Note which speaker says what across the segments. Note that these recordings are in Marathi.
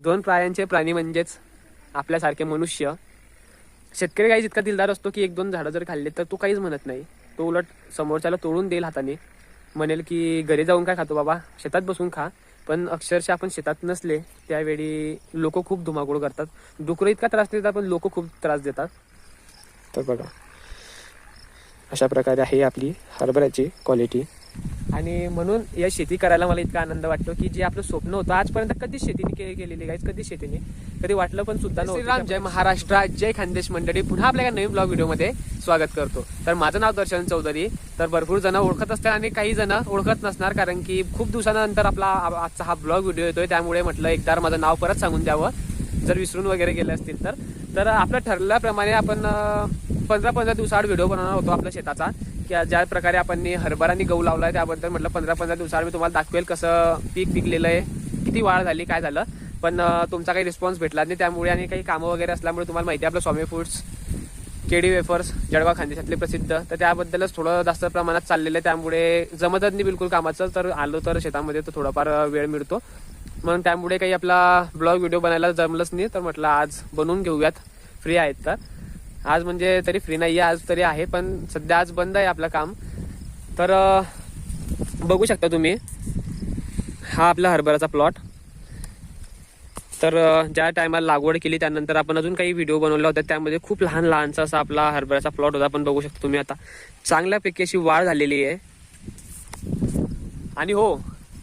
Speaker 1: दोन प्राण्यांचे प्राणी म्हणजेच आपल्यासारखे मनुष्य. शेतकरी काही जितका दिलदार असतो की एक दोन झाडं जर खाल्ले तर तो काहीच म्हणत नाही. तो उलट समोरच्याला तोडून देईल हाताने. म्हणेल की घरी जाऊन काय खातो बाबा? शेतात बसून खा. पण अक्षरशः आपण शेतात नसले त्यावेळी लोक खूप धुमाकूळ करतात. डुकरं इतका त्रास देतात पण लोक खूप त्रास देतात. तर बघा अशा प्रकारे आहे आपली हरभऱ्याची क्वालिटी आणि म्हणून या शेती करायला मला इतका आनंद वाटतो की जे आपलं स्वप्न होतं आजपर्यंत कधीच शेतीने के- केलेली गाईच कधीच शेतीने. कधी वाटलं पण सुद्धा नव्हतं. जय महाराष्ट्र जय खानदेश मंडळी. पुन्हा आपल्या नवीन ब्लॉग व्हिडिओमध्ये स्वागत करतो. तर माझं नाव दर्शन चौधरी. तर भरपूर जण ओळखत असतात आणि काही जण ओळखत नसणार कारण की खूप दिवसानंतर आपला आजचा हा ब्लॉग व्हिडिओ येतोय. त्यामुळे म्हटलं एकदा माझं नाव परत सांगून द्यावं. जर विसरून वगैरे गेले असतील तर. तर आपलं ठरल्याप्रमाणे आपण पंधरा पंधरा दिवसाआड व्हिडिओ बनवणार होतो आपल्या शेताचा. की ज्या प्रकारे आपण हरभरा आणि गहू आहे त्याबद्दल म्हटलं पंधरा पंधरा दिवसावर मी तुम्हाला दाखवेल कसं पीक पिकलेलं आहे. किती वाढ झाली काय झालं. पण तुमचा काही रिस्पॉन्स भेटला नाही. त्यामुळे आणि काही कामं वगैरे असल्यामुळे तुम्हाला माहिती आहे आपलं Swami foods KD wafers Jalgaon खानदेशातले प्रसिद्ध. तर त्याबद्दलच थोडं जास्त प्रमाणात चाललेलं आहे. त्यामुळे जमतच नाही बिलकुल कामाचं. तर आलो तर शेतामध्ये तर थोडाफार वेळ मिळतो. म्हणून त्यामुळे काही आपला ब्लॉग व्हिडिओ बनायला जमलंच नाही. तर म्हटलं आज बनवून घेऊयात. फ्री आहेत तर. आज म्हणजे तरी फ्री नाही आहे आज तरी आहे पण सध्या आज बंद आहे आपलं काम. तर बघू शकता तुम्ही हा आपला हरभराचा प्लॉट तर ज्या टायमाला लागवड केली त्यानंतर आपण अजून काही व्हिडिओ बनवला होता त्यामध्ये खूप लहान लहानसा असा आपला हरभऱ्याचा प्लॉट होता. आपण बघू शकता तुम्ही आता. चांगल्यापैकी अशी वाढ झालेली आहे. आणि हो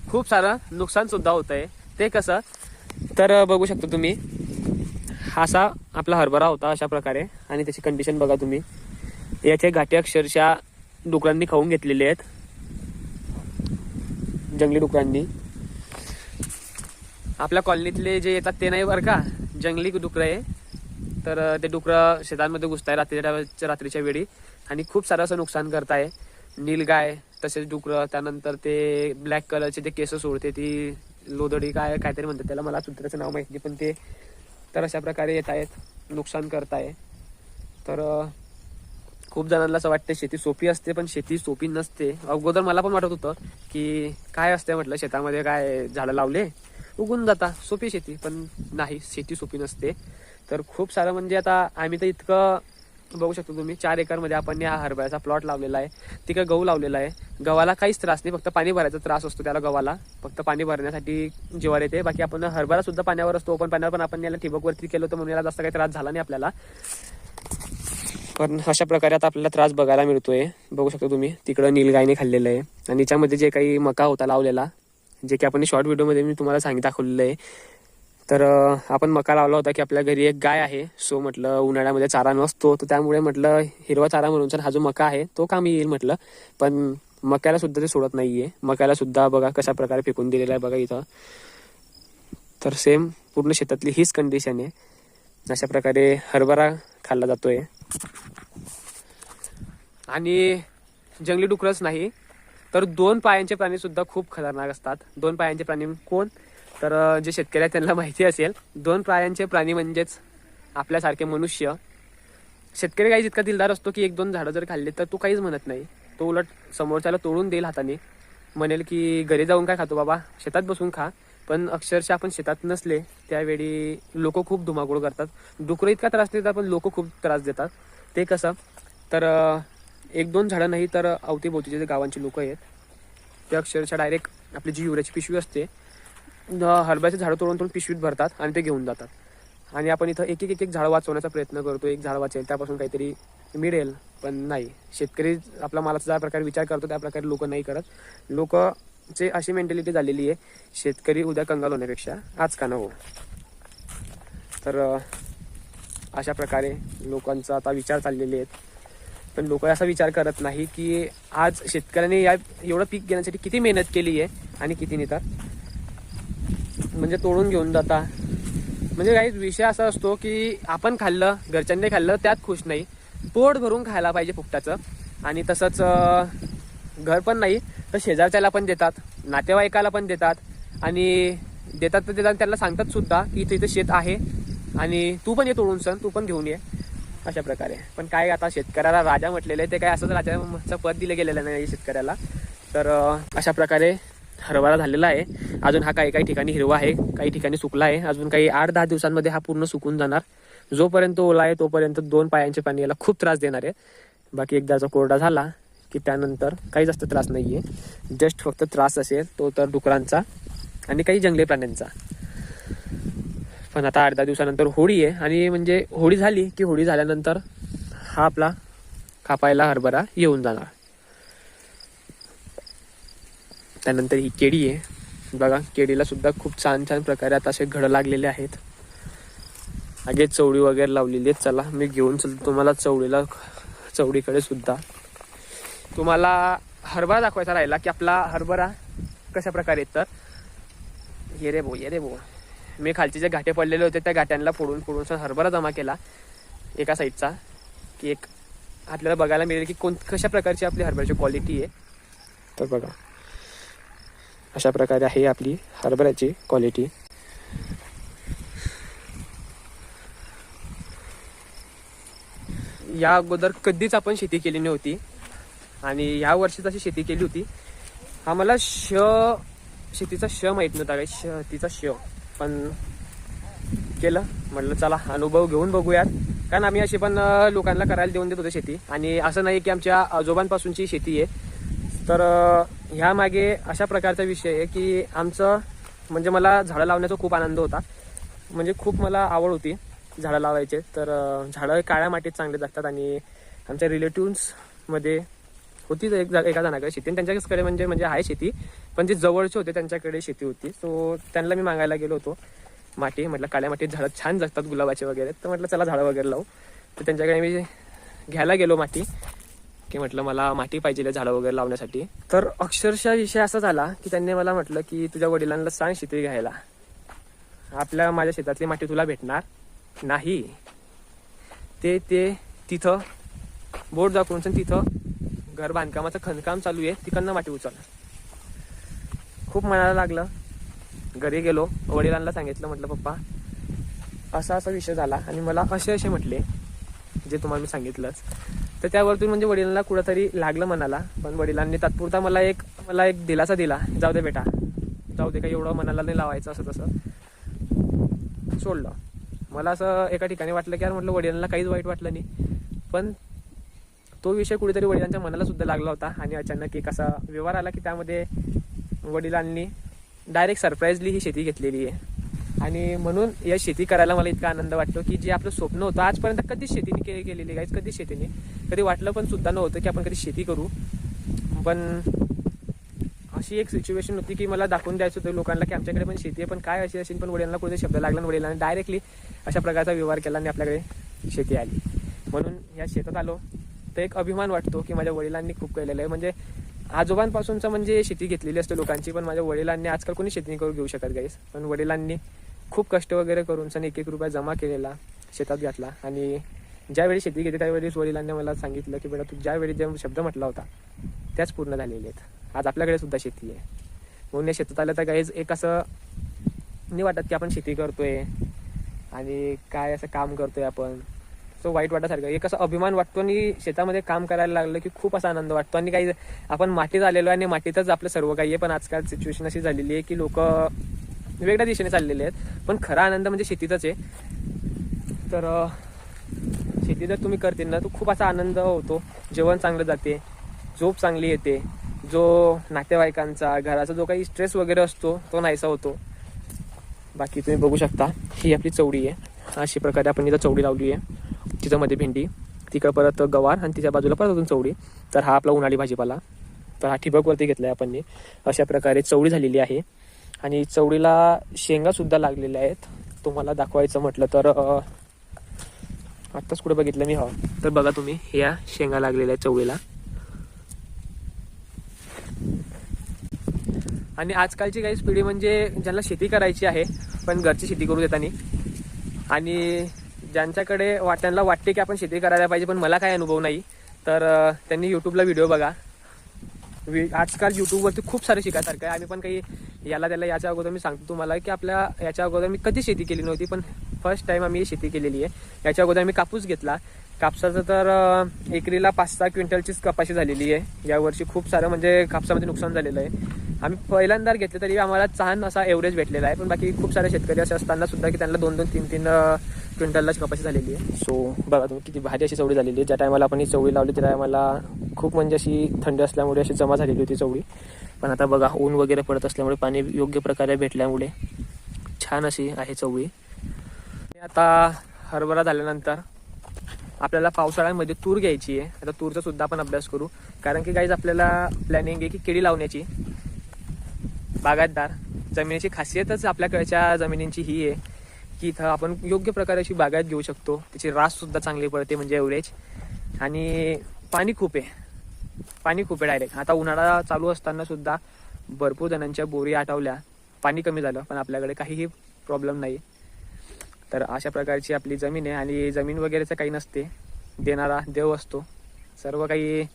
Speaker 1: खूप सारं नुकसान सुद्धा होत आहे ते कसं? तर बघू शकता तुम्ही. असा आपला हरभरा होता अशा प्रकारे. आणि त्याची कंडिशन बघा तुम्ही. याचे घाटी अक्षरशः डुकरांनी खाऊन घेतलेले आहेत. जंगली डुकरांनी. आपल्या कॉलनीतले जे येतात ते नाही बरं का? जंगली डुकरं आहे. तर ते डुकरं शेतांमध्ये घुसताय रात्रीच्या रात्रीच्या वेळी. आणि खूप सारं असं नुकसान करताय. नीलगाय तसेच डुकरं त्यानंतर ते ब्लॅक कलरचे ते केस सोडते ती लोदडी काय काहीतरी म्हणतात त्याला. मला सुत्राचं नाव माहिती नाही पण ते तर अशा प्रकारे येत आहेत नुकसान करताय तर खूप जणांना असं वाटतं शेती सोपी असते पण शेती सोपी नसते. अगोदर मला पण वाटत होतं की काय असते म्हटलं शेतामध्ये काय झाडं लावले उगून जाता. सोपी शेती पण नाही शेती सोपी नसते. तर खूप सारं म्हणजे आता आम्ही तर इतकं बघू शकतो तुम्ही चार एकरमध्ये आपण या हरभऱ्याचा प्लॉट लावलेला आहे. तिकडे गहू लावलेला आहे. गव्हाला काहीच त्रास नाही फक्त पाणी भरायचा त्रास असतो त्याला गव्हाला. फक्त पाणी भरण्यासाठी जीवार येते. बाकी आपण हरभरा सुद्धा पाण्यावर असतो ओपन पाण्यावर पण आपण याला ठिबकवरती केलं होतं म्हणून याला जास्त काही त्रास झाला नाही आपल्याला. पण अशा प्रकारे आता आपल्याला त्रास बघायला मिळतोय. बघू शकतो तुम्ही तिकडं नीलगायने खाल्लेलं आहे. आणि याच्यामध्ये जे काही मका होता लावलेला जे की आपण शॉर्ट व्हिडिओमध्ये मी तुम्हाला सांगित दाखवलेलं आहे तर आपण मका लावला होता की आपल्या घरी एक गाय आहे. सो म्हटलं उन्हाळ्यामध्ये चारा नसतो. तर त्यामुळे म्हटलं हिरवा चारा म्हणून सर हा जो मका आहे तो कामी येईल म्हटलं. पण मक्याला सुद्धा ते सोडत नाहीये. मक्याला सुद्धा बघा कशा प्रकारे फेकून दिलेला आहे बघा इथं. तर सेम पूर्ण शेतातली हीच कंडिशन आहे. अशा प्रकारे हरभरा खाल्ला जातोय. आणि जंगली डुकरच नाही तर दोन पायांचे प्राणी सुद्धा खूप खतरनाक असतात. दोन पायांचे प्राणी कोण? तर जे शेतकरी आहेत त्यांना माहिती असेल दोन प्राण्यांचे प्राणी म्हणजेच आपल्यासारखे मनुष्य. शेतकरी काही जितका दिलदार असतो की एक दोन झाडं जर खाल्ली तर तो काहीच म्हणत नाही. तो उलट समोरच्याला तोडून देईल हाताने. म्हणेल की घरी जाऊन काय खातो बाबा? शेतात बसून खा. पण अक्षरशः आपण शेतात नसले त्यावेळी लोक खूप धुमाकूळ करतात. डुकरं इतका त्रास देतात पण लोक खूप त्रास देतात. ते कसं? तर एक दोन झाडं नाही तर अवतीभोवतीचे जे गावांचे लोक आहेत ते अक्षरशः डायरेक्ट आपली जी युऱ्याची पिशवी असते हरभऱ्याचे झाडं तोडून तोडून पिशवीत भरतात आणि ते घेऊन जातात. आणि आपण इथं एक एक एक एक झाड वाचवण्याचा प्रयत्न करतो. एक झाड वाचेल त्यापासून काहीतरी मिळेल पण नाही. शेतकरी आपला मालाचा ज्या प्रकारे विचार करतो त्या प्रकारे लोक नाही करत. लोकचे अशी मेंटॅलिटी झालेली आहे शेतकरी उद्या कंगाल होण्यापेक्षा आज का न हो. तर अशा प्रकारे लोकांचा आता विचार चाललेले आहेत. पण लोक असा विचार करत नाही की आज शेतकऱ्याने या एवढं पीक घेण्यासाठी किती मेहनत केली आहे आणि किती नेतात. म्हणजे तोडून घेऊन जाता. म्हणजे काही विषय असा असतो की आपण खाल्लं घरच्यांनी खाल्लं त्यात खुश नाही. पोट भरून खायला पाहिजे फुकटाचं. आणि तसंच घर पण नाही तर शेजारच्याला पण देतात नातेवाईकाला पण देतात. आणि देतात तर देतात त्यांना सांगतात सुद्धा की इथे इथं शेत आहे. आणि तू पण ये तोडून सण तू पण घेऊन ये. अशा प्रकारे. पण काय आता शेतकऱ्याला राजा म्हटलेलं आहे ते काय असंच राजाचं पद दिलं गेलेलं नाही शेतकऱ्याला. तर अशा प्रकारे हरभरा झालेला आहे. अजून हा काही काही ठिकाणी हिरवा आहे काही ठिकाणी सुकला आहे. अजून काही आठ दहा दिवसांमध्ये हा पूर्ण सुकून जाणार. जोपर्यंत ओला आहे तोपर्यंत दोन पायांचे पाणी याला खूप त्रास देणार आहे. बाकी एकदाचा कोरडा झाला की त्यानंतर काही जास्त त्रास नाही आहे जस्ट फक्त त्रास असेल तो तर डुकरांचा आणि काही जंगली प्राण्यांचा. पण आता आठ दहा दिवसानंतर होळी आहे आणि म्हणजे होळी झाली की होळी झाल्यानंतर हा आपला कापायला हरभरा येऊन जाणार. त्यानंतर ही केळी आहे. बघा केळीला सुद्धा खूप छान छान प्रकारे आता असे घडं लागलेले आहेत. आगे चवळी वगैरे लावलेली आहेत. चला मी घेऊन चलतो तुम्हाला चवळीला चवळीकडे सुद्धा. तुम्हाला हरभरा दाखवायचा राहिला की आपला हरभरा कशा प्रकारे येत तर? ये रे भो ये रे भो मी खालचे जे घाटे पडलेले होते त्या घाट्यांना फोडून फोडून हरभरा जमा केला. एका साईडचा. की एक आपल्याला बघायला मिळेल की कोण कशा प्रकारची आपली हरभऱ्याची क्वालिटी आहे. तर बघा. अशा प्रकारे आहे आपली हरभऱ्याची क्वालिटी या अगोदर कधीच आपण शेती केली नव्हती आणि या वर्षीच अशी शेती केली होती आम्हाला श शेतीचा श माहीत नव्हता काय शेतीचा श. पण केलं म्हटलं चला अनुभव घेऊन बघूयात. कारण आम्ही अशी पण लोकांना करायला देऊन देत होतो शेती. आणि असं नाही की आमच्या आजोबांपासूनची शेती आहे. तर ह्या मागे अशा प्रकारचा विषय आहे की आमचं म्हणजे मला झाडं लावण्याचा खूप आनंद होता. म्हणजे खूप मला आवड होती झाडं लावायचे. तर झाडं काळ्या मातीत चांगले जगतात आणि आमच्या रिलेटिव्समध्ये होती एक एका जणाकडे शेती. आणि त्यांच्याकडे म्हणजे म्हणजे आहे शेती पण जे जवळचे होते त्यांच्याकडे शेती होती. सो त्यांना मी मागायला गेलो होतो माती. म्हटलं काळ्या मातीत झाडं छान जगतात गुलाबाचे वगैरे. तर म्हटलं चला झाडं वगैरे लावू. तर त्यांच्याकडे मी घ्यायला गेलो माती. की म्हटलं मला माती पाहिजे झाडं वगैरे लावण्यासाठी. तर अक्षरशः विषय असा झाला की त्यांनी मला म्हटलं की तुझ्या वडिलांना सांग शेती घ्यायला. आपल्या माझ्या शेतातली माती तुला भेटणार नाही. ते ते तिथं बोट दाखवून तिथं घर बांधकामाचं खणकाम चालू आहे तिकडनं माती उचल. खूप मनाला लागलं. घरी गेलो वडिलांना सांगितलं म्हटलं पप्पा असा असा विषय झाला आणि मला असे असे म्हटले जे तुम्हाला मी सांगितलंच. तर त्यावरतून म्हणजे वडिलांना कुठंतरी लागलं मनाला. पण वडिलांनी तात्पुरता मला एक मला एक दिलासा दिला. जाऊ दे बेटा. जाऊ दे काही एवढं मनाला नाही लावायचं असं तसं. सोडलं. मला असं एका ठिकाणी वाटलं की यार म्हटलं वडिलांना काहीच वाईट वाटलं नाही. पण तो विषय कुठेतरी वडिलांच्या मनाला सुद्धा लागला होता. आणि अचानक एक असा व्यवहार आला की त्यामध्ये वडिलांनी डायरेक्ट सरप्राईजली ही शेती घेतलेली आहे. आणि म्हणून या शेती करायला मला इतका आनंद वाटतो की जे आपलं स्वप्न होतं आजपर्यंत कधीच शेतीने के केलेली गाईच कधीच शेतीने कधी वाटलं पण सुद्धा नव्हतं की आपण कधी शेती करू. पण अशी एक सिच्युएशन होती की मला दाखवून द्यायचं होतं लोकांना की आमच्याकडे पण शेती आहे पण काय अशी असेल पण वडिलांना कोणते शब्द लागला आणि वडिलांनी डायरेक्टली अशा प्रकारचा व्यवहार केला आणि आपल्याकडे शेती आली. म्हणून या शेतात आलो. तर एक अभिमान वाटतो की माझ्या वडिलांनी खूप केलेलं आहे. म्हणजे आजोबांपासूनचं म्हणजे शेती घेतलेली असते लोकांची पण माझ्या वडिलांनी आजकाल कोणी शेती करून करू घेऊ शकत गाईस पण वडिलांनी खूप कष्ट वगैरे करून सण एक एक रुपया जमा केलेला शेतात घातला आणि ज्यावेळी शेती घेते त्यावेळेस वडिलांनी मला सांगितलं की बेटा तू ज्यावेळी जे शब्द म्हटला होता त्याच पूर्ण झालेले आहेत. आज आपल्याकडे सुद्धा शेती आहे. म्हणून या शेतात आलं तर काहीच एक असं नाही वाटत की आपण शेती करतोय आणि काय असं काम करतोय आपण. सो वाईट वाटासारखं. एक असं अभिमान वाटतो आणि शेतामध्ये काम करायला लागलं की खूप असा आनंद वाटतो. आणि काही आपण मातीत आलेलो आहे आणि मातीतच आपलं सर्व काही आहे पण आजकाल सिच्युएशन अशी झालेली आहे की लोक वेगळ्या दिशेने चाललेले आहेत. पण खरा आनंद म्हणजे शेतीतच आहे. तर शेती जर तुम्ही करते ना तर खूप असा आनंद होतो. जेवण चांगलं जाते झोप चांगली येते. जो नातेवाईकांचा घराचा जो काही स्ट्रेस वगैरे असतो तो नाहीसा होतो. बाकी तुम्ही बघू शकता ही आपली चवडी आहे. अशा प्रकारे आपण इथं चवडी लावली आहे. तिथं मध्ये भेंडी तिकडं परत गवार आणि तिच्या बाजूला परत अजून चवडी तर हा आपला उन्हाळी भाजीपाला. तर हा ठिबकवरती घेतला आहे आपण अशा प्रकारे चवडी झालेली आहे. आणि चवडीला शेंगा सुद्धा लागलेल्या आहेत. तुम्हाला दाखवायचं म्हटलं तर आत्ताच कुठे बघितलं मी हा. तर बघा तुम्ही ह्या शेंगा लागलेल्या चवळीला. आणि आजकालची काही पिढी म्हणजे ज्यांना शेती करायची आहे पण घरची शेती करू देतानी. आणि ज्यांच्याकडे वा त्यांना वाटते की आपण शेती करायला पाहिजे पण मला काही अनुभव नाही तर त्यांनी यूट्यूबला व्हिडिओ बघा. वि- आजकाल यूट्यूबवरती खूप सारे शिकायसारखं आहे. आम्ही पण काही याला त्याला याच्या अगोदर मी सांगतो तुम्हाला की आपल्या याच्या अगोदर मी कधी शेती केली नव्हती पण फर्स्ट टाइम आम्ही शेती केलेली आहे. याच्या अगोदर आम्ही कापूस घेतला. कापसाचं तर एकरीला पाच सहा क्विंटलचीच कपाशी झालेली आहे. यावर्षी खूप सारं म्हणजे कापसामध्ये नुकसान झालेलं आहे. आम्ही पहिल्यांदा घेतलं तरी आम्हाला छान असा एव्हरेज भेटलेला आहे. पण बाकी खूप सारे शेतकरी असे असताना सुद्धा की त्यांना दोन दोन तीन तीन क्विंटललाच कपाशी झालेली आहे. सो बघा तुम्ही किती भारी अशी चवळी झालेली आहे. ज्या टायमाला आपण ही चवळी लावली त्या टायमाला खूप म्हणजे अशी थंडी असल्यामुळे अशी जमा झालेली होती चवळी. पण आता बघा ऊन वगैरे पडत असल्यामुळे पाणी योग्य प्रकारे भेटल्यामुळे छान अशी आहे चवळी. आता हरभरा झाल्यानंतर आपल्याला पावसाळ्यामध्ये तूर घ्यायची आहे. आता तूरचा सुद्धा आपण अभ्यास करू. कारण की काहीच आपल्याला प्लॅनिंग आहे की केळी लावण्याची. बागायतदार जमिनीची खासियतच आपल्याकडच्या जमिनींची ही आहे की इथं आपण योग्य प्रकारे अशी बागायत घेऊ शकतो. त्याची रास सुद्धा चांगली पडते म्हणजे एव्हरेज आणि पाणी खूप आहे. पाणी खूप आहे डायरेक्ट आता उन्हाळा चालू असताना सुद्धा भरपूर जणांच्या बोरी आटवल्या पाणी कमी झालं पण आपल्याकडे काहीही प्रॉब्लेम नाही. तर अशा प्रकारची आपली जमीन आहे आणि जमीन वगैरेचं काही नसते. देणारा देव असतो. सर्व काही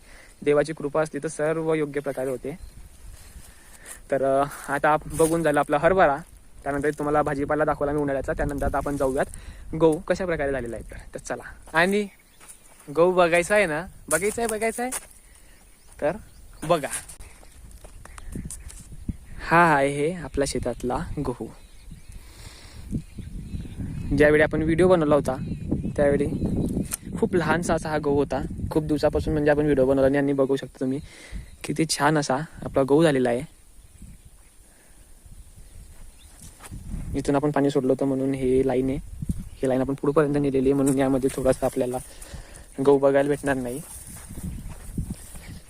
Speaker 1: देवाची कृपा असते तर सर्व योग्य प्रकारे होते. तर आता आप- बघून झालं आपला हरभरा. त्यानंतर तुम्हाला भाजीपाला दाखवला मी उन्हाळ्याचा. त्यानंतर आता आपण जाऊयात. गहू कशा प्रकारे झालेला आहे तर. तर चला. आणि गहू बघायचा आहे ना? बघायचा आहे बघायचा आहे? तर बघा. हा आहे आपल्या शेतातला गहू. ज्यावेळी आपण व्हिडिओ बनवला होता त्यावेळी खूप लहानसा असा हा गहू होता. खूप दिवसापासून म्हणजे आपण व्हिडिओ बनवला आणि बघू शकता तुम्ही किती छान असा आपला गहू झालेला आहे. इथून आपण पाणी सोडलं होतं म्हणून हे लाईन आहे. ही लाईन आपण पुढपर्यंत नेलेली आहे म्हणून यामध्ये थोडासा आपल्याला गहू बघायला भेटणार नाही.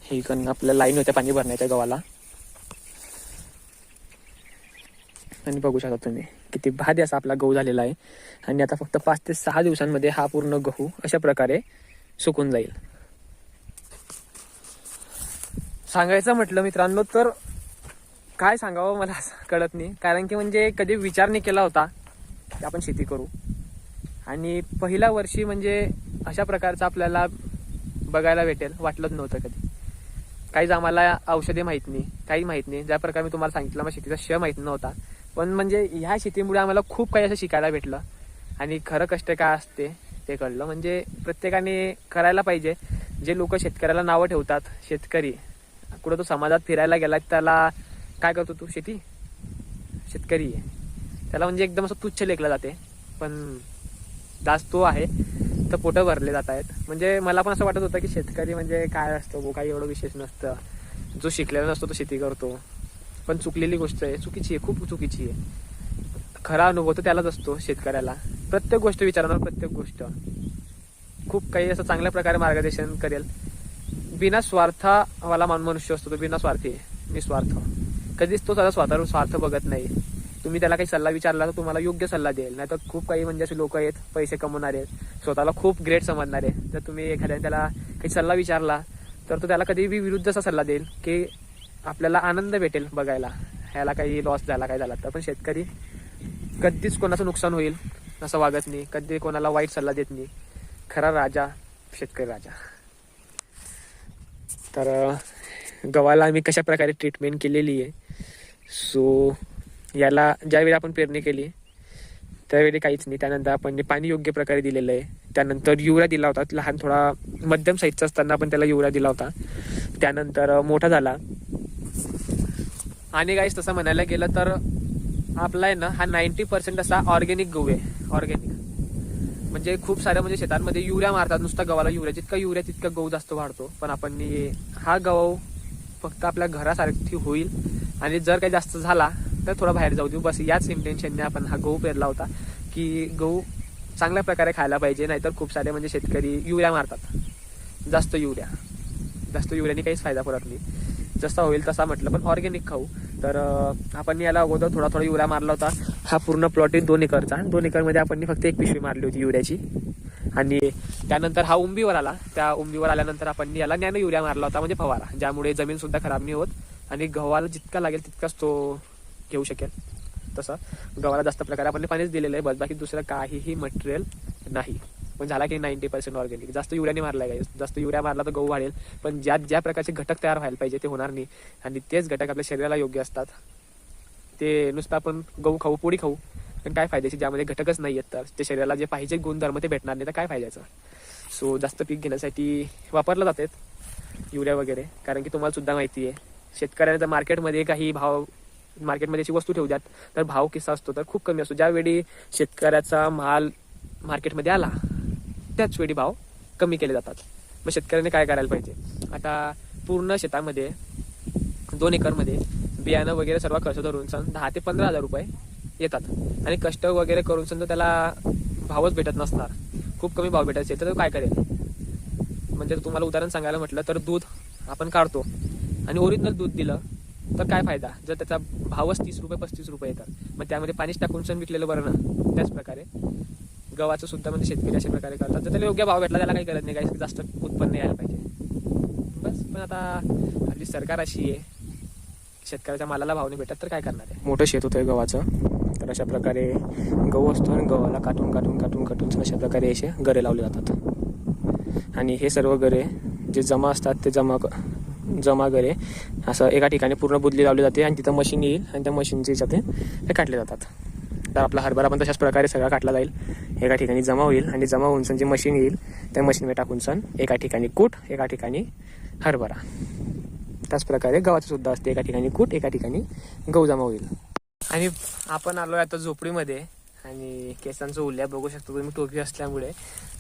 Speaker 1: हे इकडनं आपल्या लाईन होत्या पाणी भरण्याच्या गव्हाला. आणि बघू शकता तुम्ही किती भादी असा आपला गहू झालेला आहे. आणि आता फक्त पाच ते सहा दिवसांमध्ये हा पूर्ण गहू अशा प्रकारे सुकून जाईल. सांगायचं म्हटलं मित्रांनो तर काय सांगावं मला कळत नाही. कारण की म्हणजे कधी विचार नाही केला होता की आपण शेती करू. आणि पहिल्या वर्षी म्हणजे अशा प्रकारचं आपल्याला बघायला भेटेल वाटलंच नव्हतं कधी. काहीच आम्हाला औषधे माहीत नाही काही माहीत नाही. ज्या प्रकारे मी तुम्हाला सांगितलं मला शेतीचा श माहीत नव्हता. पण म्हणजे ह्या शेतीमुळे आम्हाला खूप काही असं शिकायला भेटलं. आणि खरं कष्ट काय असते ते कळलं. म्हणजे प्रत्येकाने करायला पाहिजे. जे लोक शेतकऱ्याला नावं ठेवतात शेतकरी कुठं तो समाजात फिरायला गेला त्याला काय करतो तू? शेती? शेतकरी. आहे त्याला म्हणजे एकदम असं तुच्छ लेखलं जाते. पण दास तो आहे. तर पोटं भरले जात आहेत. म्हणजे मला पण असं वाटत होतं की शेतकरी म्हणजे काय असतं? गो काही एवढं विशेष नसतं. जो शिकलेला नसतो तो शेती करतो. पण चुकलेली गोष्ट आहे. चुकीची आहे. खूप चुकीची आहे. खरा अनुभव तर त्यालाच असतो शेतकऱ्याला. प्रत्येक गोष्ट विचारणार प्रत्येक गोष्ट. खूप काही असं चांगल्या प्रकारे मार्गदर्शन करेल. बिना स्वार्थावाला मान मनुष्य असतो तो बिना स्वार्थी आहे. निस्वार्थ कधीच तो त्याचा स्वतःवर स्वार्थ बघत नाही. तुम्ही त्याला काही सल्ला विचारला तर तुम्हाला योग्य सल्ला देईल. नाही तर खूप काही म्हणजे असे लोक आहेत पैसे कमवणारे आहेत. स्वतःला खूप ग्रेट समजणारे जर तुम्ही एखाद्याने त्याला काही सल्ला विचारला तर तो त्याला कधीही विरुद्ध असा सल्ला देईल की आपल्याला आनंद भेटेल बघायला. ह्याला काही लॉस झाला काय झाला तर पण शेतकरी कधीच कोणाचं नुकसान होईल असं वागत नाही. कधी कोणाला वाईट सल्ला देत नाही. खरा राजा शेतकरी राजा. तर गव्हाला आम्ही कशा प्रकारे ट्रीटमेंट केलेली आहे सो याला ज्यावेळी आपण पेरणी केली त्यावेळी काहीच नाही. त्यानंतर आपण पाणी योग्य प्रकारे दिलेलं आहे त्यानंतर युरिया दिला होता लहान थोडा मध्यम साईजचा असताना आपण त्याला युवरा दिला होता. त्यानंतर मोठा झाला. आणि काहीच तसं म्हणायला गेलं तर आपला आहे ना हा नाईन्टी पर्सेंट असा ऑर्गेनिक गहू आहे. ऑर्गेनिक म्हणजे खूप साऱ्या म्हणजे शेतांमध्ये युरिया मारतात. नुसता गव्हाला युरिया जितका युरिया तितका गहू जास्त वाढतो. पण आपण हा गहू फक्त आपल्या घरासारखी होईल. आणि जर काही जास्त झाला तर थोडा बाहेर जाऊ देऊ. बस याच इंटेन्शनने आपण हा गहू पेरला होता की गहू चांगल्या प्रकारे खायला पाहिजे. नाहीतर खूप सारे म्हणजे शेतकरी युरिया मारतात. जास्त युरिया. जास्त युरियाने काहीच फायदा पडत नाही. जसा होईल तसा म्हटलं पण ऑर्गॅनिक खाऊ. तर आपण याला अगोदर थोडा थोडा युरिया मारला होता. हा पूर्ण प्लॉट आहे दोन एकरचा. दोन एकरमध्ये आपण फक्त एक पिशवी मारली होती युरियाची. आणि त्यानंतर हा उंबीवर आला. त्या उंबीवर आल्यानंतर आपण याला ज्ञान युरिया मारला होता म्हणजे फवारा ज्यामुळे जमीन सुद्धा खराब नाही होत. आणि गव्हाला जितका लागेल तितकाच तो घेऊ शकेल. तसं गव्हाला जास्त प्रकारे आपण पाणीच दिलेलं आहे बस बाकी दुसरं काहीही मटेरियल नाही. पण झाला की नाईन्टी पर्सेंट ऑर्गॅनिक जास्त युरियाने मारला आहे जास्त युरिया मारला तर गहू वाढेल. पण ज्या ज्या प्रकारचे घटक तयार व्हायला पाहिजे ते होणार नाही. आणि तेच घटक आपल्या शरीराला योग्य असतात. ते नुसतं आपण गहू खाऊ पोळी खाऊ पण काय फायद्याचे? ज्यामध्ये घटकच नाही आहेत तर. ते शरीराला जे पाहिजे गुणधर्म ते भेटणार नाही तर काय फायद्याचं? सो जास्त पीक घेण्यासाठी वापरलं जातात युरिया वगैरे. कारण की तुम्हाला सुद्धा माहिती आहे. शेतकऱ्याला जर मार्केटमध्ये काही भाव मार्केटमध्ये अशी वस्तू ठेवू द्यात तर भाव किस्सा असतो तर खूप कमी असतो. ज्यावेळी शेतकऱ्याचा माल मार्केटमध्ये आला त्याच वेळी भाव कमी केले जातात. मग शेतकऱ्याने काय करायला पाहिजे? आता पूर्ण शेतामध्ये दोन एकरमध्ये बियाणं वगैरे सर्व खर्च धरून सण दहा ते पंधरा हजार रुपये येतात. आणि कष्ट वगैरे करून समजा त्याला भावच भेटत नसणार. खूप कमी भाव भेटायचे. तर तो काय करेल? म्हणजे तुम्हाला उदाहरण सांगायला म्हटलं तर दूध आपण काढतो. आणि ओरिजिनल दूध दिलं तर काय फायदा? जर त्याचा भावच तीस रुपये पस्तीस रुपये येतात. मग त्यामध्ये पाणीच टाकून सण विकलेलं बरं ना? त्याच प्रकारे गव्हाचं सुद्धा म्हणजे शेतकरी अशा प्रकारे करतात. तर त्याला योग्य भाव भेटला त्याला काही गरज नाही. काही जास्त उत्पन्न यायला पाहिजे. बस पण आता आपली सरकार अशी आहे शेतकऱ्याच्या मालाला भाव नाही भेटत तर काय करणार आहे? मोठं शेत होतं गव्हाचं. तर अशा प्रकारे गहू असतो आणि गव्हाला काटून काटून काटून काटून अशा प्रकारे असे गरे लावले जातात. आणि हे सर्व गरे जे जमा असतात ते जमा जमा गरे असं एका ठिकाणी पूर्ण बुदली लावली जाते आणि तिथं मशीन येईल आणि त्या मशीनचे जाते हे काढले जातात. तर आपला हरभरा पण तशाच प्रकारे सगळा काटला जाईल. एका ठिकाणी जमा होईल आणि जमा होऊन सण जे मशीन येईल. त्या मशीनमध्ये टाकून सण एका ठिकाणी कूट एका ठिकाणी हरभरा. त्याच प्रकारे गव्हाचं सुद्धा असते. एका ठिकाणी कूट एका ठिकाणी गहू जमा होईल. आणि आपण आलो आहे आता झोपडीमध्ये. आणि केसांचं उल्ल्या बघू शकतो तुम्ही टोपी असल्यामुळे.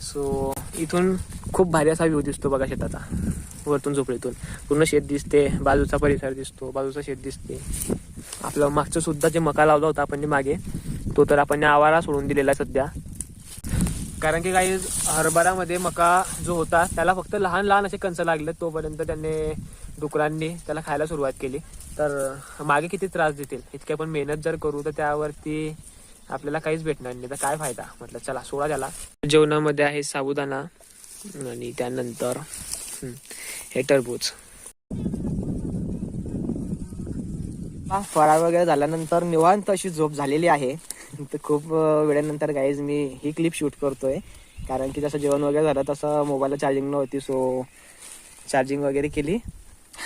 Speaker 1: सो इथून खूप भारी असा व्ह्यू दिसतो बघा शेताचा वरतून झोपडीतून. पूर्ण शेत दिसते बाजूचा परिसर दिसतो बाजूचा शेत दिसते. आपलं मागचं सुद्धा जे मका लावला होता आपण मागे तो तर आपण आवारा सोडून दिलेला सध्या. कारण की काही हरभरामध्ये मका जो होता त्याला फक्त लहान लहान असे कंच लागले तोपर्यंत त्यांनी डुकरांनी त्याला खायला सुरुवात केली. तर मागे किती त्रास देतील इतकी आपण मेहनत जर करू तर त्यावरती आपल्याला काहीच भेटणार नाही. तर काय फायदा? म्हटलं चला सोळा त्याला. जेवणामध्ये आहे साबुदाणा आणि त्यानंतर हे टरबूज. फराळ वगैरे झाल्यानंतर निवांत अशी झोप झालेली आहे. तर खूप वेळानंतर गाईज मी ही क्लिप शूट करतोय. कारण की जसं जेवण वगैरे झालं तसं मोबाईलला चार्जिंग नव्हती सो चार्जिंग वगैरे केली.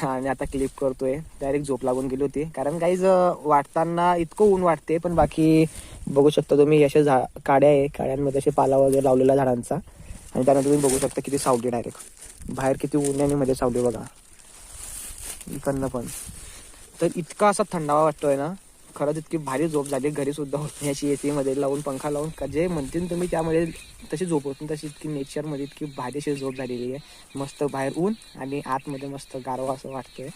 Speaker 1: आणि आता क्लिप करतोय. डायरेक्ट झोप लागून गेली होती. कारण काहीच वाटताना इतकं ऊन वाटते पण बाकी बघू शकता तुम्ही असे झा काड्या आहे. काड्यांमध्ये असे पाला वगैरे लावलेला झाडांचा. आणि त्यानंतर तुम्ही बघू शकता किती सावली डायरेक्ट बाहेर किती ऊन आहे आणि मध्ये सावली बघा. इकडनं पण. तर इतका असा थंडावा वाटतोय ना. खरंच इतकी भारी झोप झाली घरी सुद्धा होती अशी ए सीमध्ये लावून पंखा लावून. का जे म्हणतील तुम्ही त्यामध्ये तशी झोप होती तशी इतकी नेचरमध्ये इतकी भारी अशी झोप झालेली आहे. मस्त बाहेर ऊन आणि आतमध्ये मस्त गारवा असं वाटतंय.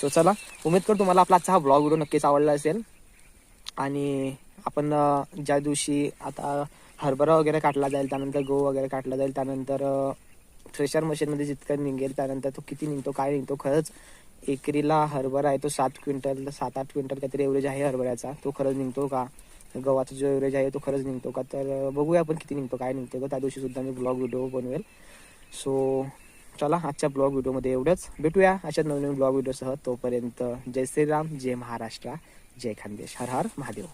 Speaker 1: सो चला उमेद कर तुम्हाला आपला आजचा हा ब्लॉग व्हिडिओ नक्कीच आवडला असेल. आणि आपण ज्या दिवशी आता हरभरा वगैरे काटला जाईल त्यानंतर गहू वगैरे काटला जाईल त्यानंतर थ्रेशर मशीनमध्ये जितकं निघेल त्यानंतर तो किती निघतो काय निघतो खरंच एकरीला हरभरा आहे तो सात क्विंटल सात आठ क्विंटल काहीतरी एव्हरेज आहे हरभऱ्याचा. तो खरंच निघतो का? गव्हाचा जो एव्हरेज आहे तो खरंच निघतो का? तर बघूया आपण किती निघतो काय निघतो का त्या दिवशी सुद्धा मी ब्लॉग व्हिडिओ बनवेल. सो चला आजच्या ब्लॉग व्हिडिओमध्ये एवढंच. भेटूया अशा नवीन ब्लॉग व्हिडिओसह तोपर्यंत जय श्रीराम जय महाराष्ट्र जय खानदेश. हर हर महादेव.